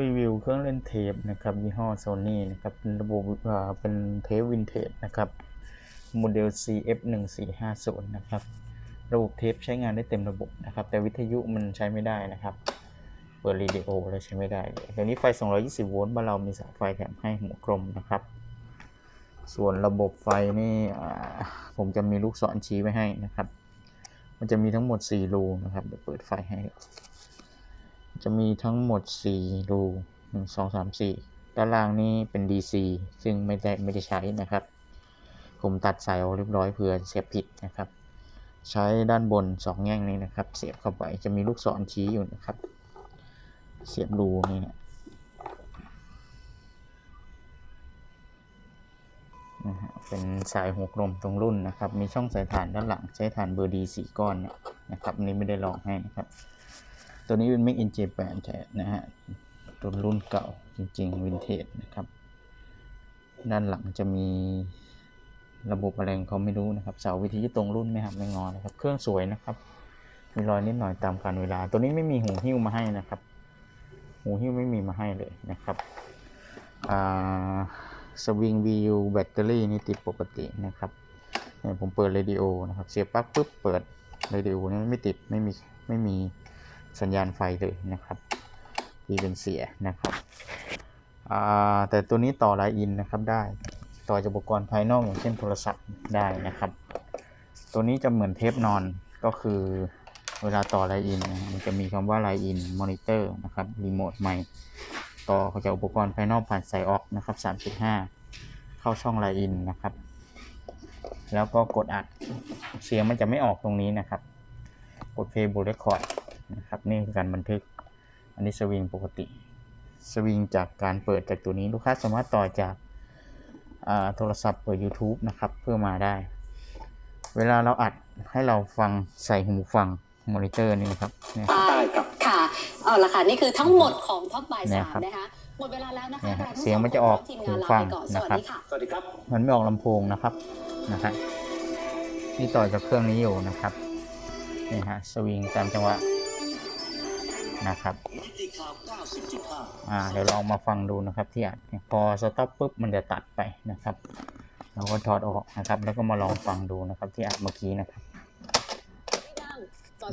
รีวิวเครื่องเล่นเทปนะครับยี่ห้อโซนี่นะครับเป็นระบบเป็นเทปวินเทจนะครับโมเดล CF 1 4 5 0 นะครับระบบเทปใช้งานได้เต็มระบบนะครับ แต่วิทยุมันใช้ไม่ได้นะครับ เปิดรีดิโอแล้วใช้ไม่ได้เลยเดี๋ยวนี้ไฟ 220 โวลต์บ้านเรามีสายไฟแถมให้หัวกลมนะครับ ส่วนระบบไฟนี่ผมจะมีลูกศรชี้ไว้ให้นะครับ มันจะมีทั้งหมด 4 รูนะครับเดี๋ยวเปิดไฟให้ จะมีทั้งหมด 4 รู 1 2 3 4 ด้านล่างนี้เป็น DC ซึ่งไม่ได้ไม่ได้ใช้นะครับ ผมตัดสายออกเรียบร้อยเพื่อเสียบผิดนะครับ ใช้ด้านบน 2 แง่งนี้นะครับ เสียบเข้าไปจะมีลูกศรชี้อยู่นะครับ เสียบรูนี่นะนะฮะเป็นสายหัวกลมตรงรุ่นนะครับ มีช่องสายถ่านด้านหลังใช้ถ่านเบอร์ดีสีก้อนเนี่ยนะครับนนี้ไม่ได้ลองให้นะครับ ตัวนี้เป็น Make in Japan แท้นะฮะตัวรุ่นเก่าจริงๆวินเทจนะครับ ด้านหลังจะมีระบบอะไรงเขาไม่รู้นะครับ เสาวิทยุตรงรุ่นไม่หักไม่งอนะครับ เครื่องสวยนะครับ มีรอยนิดหน่อยตามกาลเวลา ตัวนี้ไม่มีหูหิ้วมาให้นะครับ หูหิ้วไม่มีมาให้เลยนะครับสวิงวีวแบตเตอรี่นี่ติดปกตินะครับผมเปิดเรดิโอนะครับ เสียบปลั๊กปุ๊บเปิดเรดิโอนี่ไม่ติดไม่มีไม่มี สัญญาณไฟเลยนะครับที่เป็นเสียนะครับแต่ตัวนี้ต่อไลน์อินนะครับได้ต่อจากอุปกรณ์ภายนอกอย่างเช่นโทรศัพท์ได้นะครับ ตัวนี้จะเหมือนเทปนอนก็คือเวลาต่อไลน์อินมันจะมีคำว่าไลน์อินมอนิเตอร์นะครับรีโมทใหม่ต่อจากอุปกรณ์ภายนอกผ่านสายออกนะครับ3.5 เข้าช่องไลน์อินนะครับ แล้วก็กดอัดเสียงมันจะไม่ออกตรงนี้นะครับ กดเพย์บูเรคคอร์ด นะครับนี่คือการบันทึก อันนี้สวิงปกติ สวิงจากการเปิดจากตัวนี้ลูกค้าสามารถต่อจากอ่าโทรศัพท์เปิด YouTube นะครับเพื่อมาได้ เวลาเราอัดให้เราฟังใส่หูฟังมอนิเตอร์นี่นะครับเนี่ยได้ค่ะเอาละค่ะ นี่คือทั้งหมดของท็อปบ่ายเนี่สายมครับนะคะหมดเวลาแล้วนะคะเนี่ยฮะราทั้เสียงมันจะออกทีมงานหูลาฟังไปก่อนสนะวัสครับดีค่ะสวัสดีครับ มันไม่ออกลำโพงนะครับนะฮะนี่ต่อจากเครื่องนี้อยู่นะครับนี่ฮะสวิงตามจังหวะ นะครับอ่าเดี๋ยวลองมาฟังดูนะครับที่อัดพอสต็อปปุ๊บมันจะตัดไปนะครับเราก็ถอดออกนะครับ แล้วก็มาลองฟังดูนะครับ ที่อัดเมื่อกี้นะครับ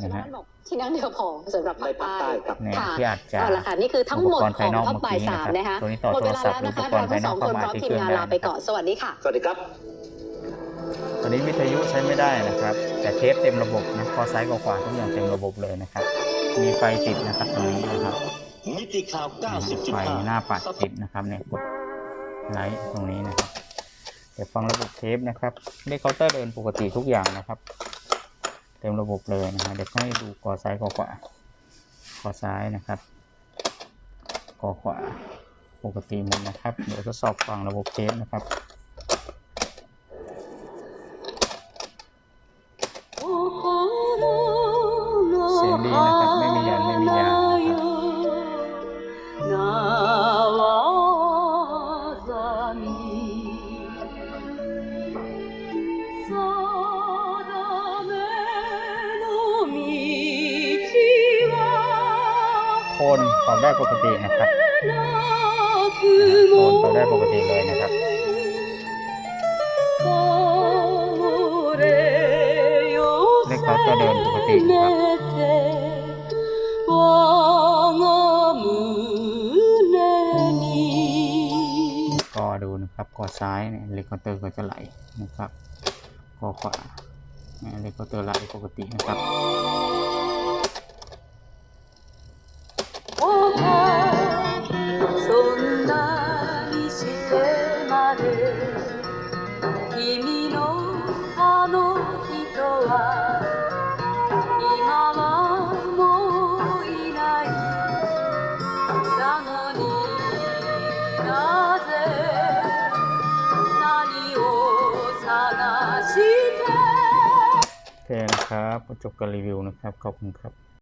ที่นั่งบอกที่นั่งเดียวพอสำหรับในภาคภาคใต้ใต้ครับเนี่ยค่ะที่อัดจากเอาละค่ะนี่คือทั้งหมดของท็อปบ่ายสามนะคะตัวนี้ต่อหมดเวลาแล้วโทรศันะพท์คะหรืออุปกรณ์เราทั้งสองคนภายนอกพร้อมทีมงานลาไปก่อนสวัสดีค่ะ สวัสดีครับตอนนี้วิทยุใช้ไม่ได้นะครับ แต่เทปเต็มระบบนะคอซ้ายกับขวาทุกอย่างเต็มระบบเลยนะครับ มีไฟติดนะครับตรงนี้นะครับมิติข่าวไฟหน้า90.5ปัดติดนะครับเนี่ยกดไลท์ตรงนี้นะครับ เดี๋ยวฟังระบบเทปนะครับนี่เคาน์เตอร์เดินปกติทุกอย่างนะครับ เต็มระบบเลยนะฮะเดี๋ยวให้ดูกอซ้ายกอขวาคอซ้ายนะครับกอขวาปกติหมดนะครับ เดี๋ยวทดสอบฟังระบบเทปนะครับ โทนปรับได้ปกตินะครับโทนปรับได้ปกติเลยนะครับเลขเขาจะเดินปกตินะครับก็ดูนะครับกอซ้ายเนี่ยเลคเคาน์เตอร์ก็จะไหลนะครับกอขวาเนี่ยเลคเคาน์เตอร์ไหลปกตินะครับ โอเคนะครับจบการรีวิวนะครับ ขอบคุณครับ